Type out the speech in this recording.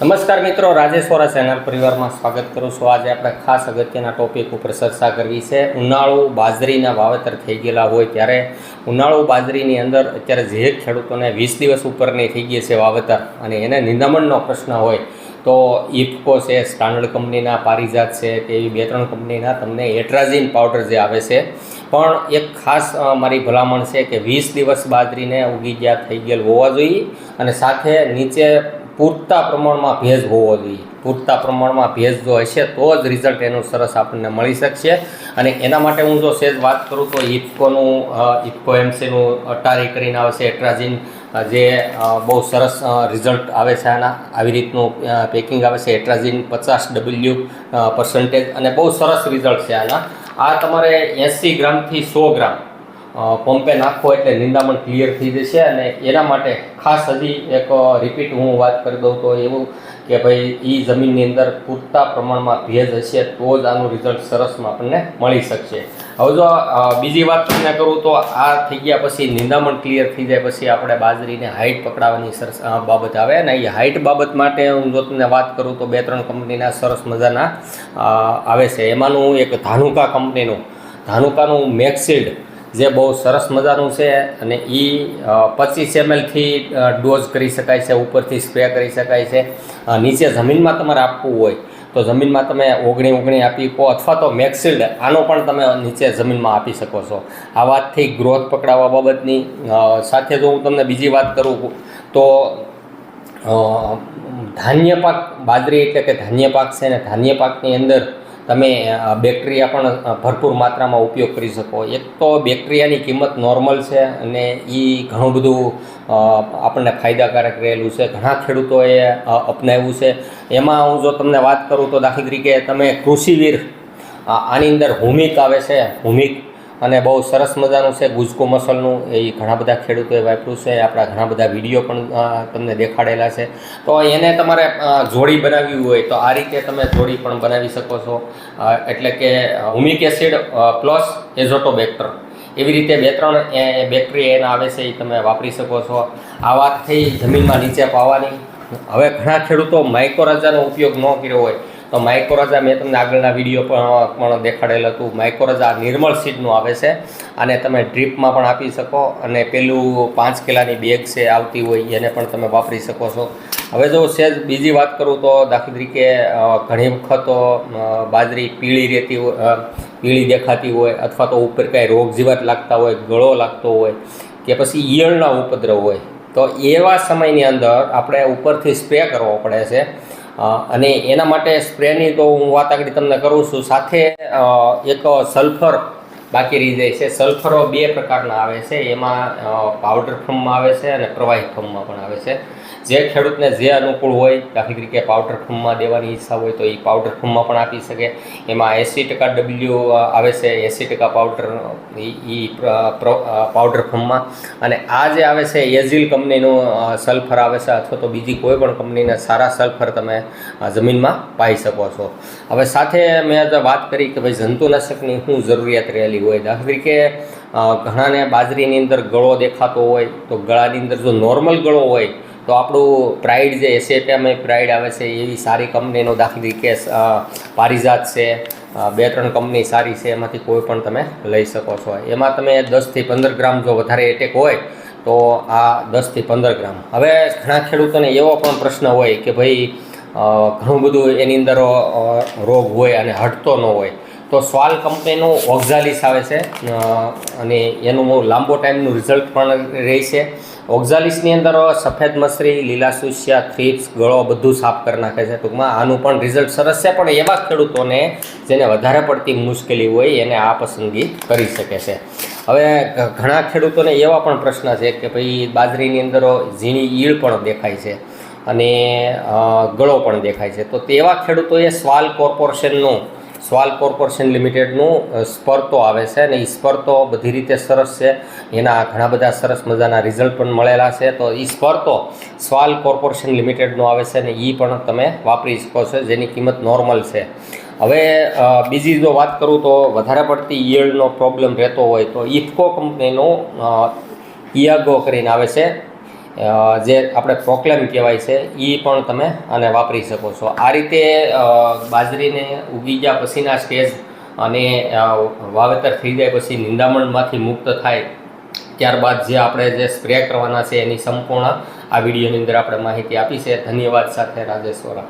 નમસ્કાર મિત્રો રાજેશ્વરા ચેનલ પરિવારમાં સ્વાગત કરું છું. આજે આપણે ખાસ અગત્યના ટોપિક ઉપર ચર્ચા કરવી છે. ઉનાળુ બાજરીના વાવેતર થઈ ગયેલા હોય ત્યારે ઉનાળુ બાજરીની અંદર અત્યારે જે ખેડૂતોને વીસ દિવસ ઉપરની થઈ ગઈ છે વાવેતર અને એને નિંદામણનો પ્રશ્ન હોય તો ઇફકો છે, સ્ટાન્ડર્ડ કંપનીના, પારિજાત છે કે એવી બે ત્રણ કંપનીના તમને એટ્રાઝિન પાવડર જે આવે છે. પણ એક ખાસ મારી ભલામણ છે કે વીસ દિવસ બાજરીને ઉગી ગયા, થઈ ગયેલ હોવા જોઈએ અને સાથે નીચે પૂરતા પ્રમાણમાં ભેજ હોવો જોઈએ. પૂરતા પ્રમાણમાં ભેજ જો હશે તો જ રિઝલ્ટ એનું સરસ આપણને મળી શકશે. અને એના માટે હું જો સેજ વાત કરું તો ઇફકોનું ઇફકો એમસીનું અટારી કરીને આવે છે એટ્રાઝિન જે બહુ સરસ રિઝલ્ટ આવે છે આના. આવી રીતનું પેકિંગ આવે છે, એટ્રાજીન પચાસ ડબલ્યુ પર્સન્ટેજ અને બહુ સરસ રિઝલ્ટ છે આના. આ તમારે એંસી ગ્રામથી સો ગ્રામ. પંપે નાખો એટલે નિંદામણ ક્લિયર થઈ જશે અને એના માટે ખાસ હજી એક રિપીટ હું વાત કરી દઉં તો એવું કે ભાઈ એ જમીનની અંદર પૂરતા પ્રમાણમાં ભેજ હશે તો જ આનું રિઝલ્ટ સરસમાં આપણને મળી શકશે. હવે જો બીજી વાત તમને કરું તો આ થઈ ગયા પછી નિંદામણ ક્લિયર થઈ જાય પછી આપણે બાજરીને હાઇટ પકડાવવાની સરસ બાબત આવે અને એ હાઇટ બાબત માટે હું જો તમને વાત કરું તો બે ત્રણ કંપનીના સરસ મજાના આવે છે. એમાંનું એક ધાનુકા કંપનીનું ધાનુકાનું મેક્સિલ્ડ જે બહુ સરસ મજાનું છે અને એ પચીસ એમએલથી ડોઝ કરી શકાય છે, ઉપરથી સ્પ્રે કરી શકાય છે. નીચે જમીનમાં તમારે આપવું હોય તો જમીનમાં તમે ઓગણી ઓગણી આપી શકો અથવા તો મેક્સિલ્ડ આનો પણ તમે નીચે જમીનમાં આપી શકો છો. આ વાતથી ગ્રોથ પકડાવવા બાબતની સાથે જો હું તમને બીજી વાત કરું તો ધાન્ય પાક, બાજરી એટલે કે ધાન્ય પાક છે ને ધાન્ય પાકની અંદર તમે બેક્ટેરિયા પણ ભરપૂર માત્રામાં ઉપયોગ કરી શકો. એક તો બેક્ટેરિયાની કિંમત નોર્મલ છે અને એ ઘણું બધું આપણને ફાયદાકારક રહેલું છે. ઘણા ખેડૂતોએ અપનાવ્યું છે. એમાં હું જો તમને વાત કરું તો દાખલા તરીકે તમે કૃષિવીર આની અંદર હુમિક આવે છે. હુમિક અને બહુ સરસ મજાનું છે ગુજકો મસલનું. એ ઘણા બધા ખેડૂતોએ વાપર્યું છે. આપણા ઘણા બધા વીડિયો પણ તમને દેખાડેલા છે. તો એને તમારે જોડી બનાવવી હોય તો આ રીતે તમે જોડી પણ બનાવી શકો છો. એટલે કે હુમિક એસિડ પ્લસ એઝોટોબેક્ટર. એવી રીતે બે ત્રણ બેક્ટેરિયા એના આવે છે એ તમે વાપરી શકો છો. આ વાત થઈ જમીનમાં નીચે પાવાની. હવે ઘણા ખેડૂતો માઇકોરાજાનો ઉપયોગ ન કર્યો હોય તો માઇક્રોરાજા મેં તમને આગળના વીડિયો પણ પણ દેખાડેલ હતું. માઇક્રોરાજા નિર્મળ સીડનું આવે છે. અને તમે ડ્રીપમાં પણ આપી શકો અને પેલું પાંચ કિલાની બેગ છે આવતી હોય, એને પણ તમે વાપરી શકો છો. હવે જો સેજ, બીજી વાત કરું તો દાખલા તરીકે ઘણી વખત બાજરી પીળી રહેતી હોય પીળી દેખાતી હોય અથવા તો ઉપર કાંઈ રોગ જીવાત લાગતા હોય, ગળો લાગતો હોય કે પછી ઈયળના ઉપદ્રવ હોય. તો એવા સમયની અંદર આપણે ઉપરથી સ્પ્રે કરવો પડે છે. અને એના માટે સ્પ્રેની તો હું વાત આગળ તમને કરું છું. સાથે એક સલ્ફર બાકી રહી જાય છે, સલ્ફરો બે પ્રકારના આવે છે. એમાં પાવડર ફોર્મમાં આવે છે અને પ્રવાહી ફોર્મમાં પણ આવે છે. જે ખેડૂતને જે અનુકૂળ હોય, દાખલા તરીકે પાવડર ફોર્મમાં દેવાની ઈચ્છા હોય તો એ પાવડર ફોર્મમાં પણ આપી શકે. એમાં એંસી ટકા ડબલ્યુ આવે છે, એંસી ટકા પાવડર એ પાવડર ફોર્મમાં અને આ જે આવે છે, એઝિલ કંપનીનું સલ્ફર આવે છે અથવા તો બીજી કોઈ પણ કંપનીના સારા સલ્ફર તમે જમીનમાં પાઈ શકો છો. હવે સાથે મેં વાત કરી કે ભાઈ જંતુનાશકની શું જરૂરિયાત રહેલી હોય. દાખલા તરીકે ઘણાને બાજરીની અંદર ગળો દેખાતો હોય, તો ગળાની અંદર જો નોર્મલ ગળો હોય, તો આપણું પ્રાઇડ જે એસેટામાં પ્રાઇડ આવે છે. એવી સારી કંપનીનો દાખલા તરીકે પારિજાત છે બે ત્રણ કંપની સારી છે, એમાંથી કોઈ પણ તમે લઈ શકો છો. એમાં તમે દસથી પંદર ગ્રામ જો વધારે એટેક હોય, તો આ દસથી પંદર ગ્રામ. હવે ઘણા ખેડૂતોને એવો પણ પ્રશ્ન હોય કે ભાઈ ઘણું બધું એની અંદર રોગ હોય અને હટતો ન હોય. તો સ્વાલ કંપનીનું ઓક્ઝાલિસ આવે છે. અને એનું લાંબો ટાઈમનું રિઝલ્ટ પણ રહેશે ઓક્ઝાલિસની અંદર સફેદ મસરી, લીલા સુસ્યા, થ્રીપ્સ, ગળો બધું સાફ કરી નાખે છે ટૂંકમાં. આનું પણ રિઝલ્ટ સરસ છે, પણ એવા ખેડૂતોને જેને વધારે પડતી મુશ્કેલી હોય એને આ પસંદગી કરી શકે છે. હવે ઘણા ખેડૂતોને એવા પણ પ્રશ્ન છે કે ભાઈ બાજરીની અંદર ઝીણી ઈળ પણ દેખાય છે અને ગળો પણ દેખાય છે. તો તેવા ખેડૂતોએ સ્વાલ કોર્પોરેશનનું સ્વાલ કોર્પોરેશન લિમિટેડનું સ્પર્ધો આવે છે અને એ સ્પર્તો બધી રીતે સરસ છે. એના ઘણા બધા સરસ મજાના રિઝલ્ટ પણ મળેલા છે. તો એ સ્પર્તો સ્વાલ કોર્પોરેશન લિમિટેડનો આવે છે અને એ પણ તમે વાપરી શકો છો, જેની કિંમત નોર્મલ છે. હવે બીજી જો વાત કરું તો વધારે પડતી ઈયળનો પ્રોબ્લેમ રહેતો હોય તો ઇફકો કંપનીનો ઇયાગો કરીને આવે છે. જે આપણે પ્રોક્લેમ કહેવાય છે એ પણ તમે આને વાપરી શકો છો. આ રીતે બાજરીને ઉગી ગયા પછીના સ્ટેજ અને વાવેતર થઈ જાય પછી નિંદામણમાંથી મુક્ત થાય, ત્યારબાદ જે આપણે જે સ્પ્રે કરવાના છે એની સંપૂર્ણ આ વિડીયોની અંદર આપણે માહિતી આપી છે. ધન્યવાદ સાથે રાજેશ વોરા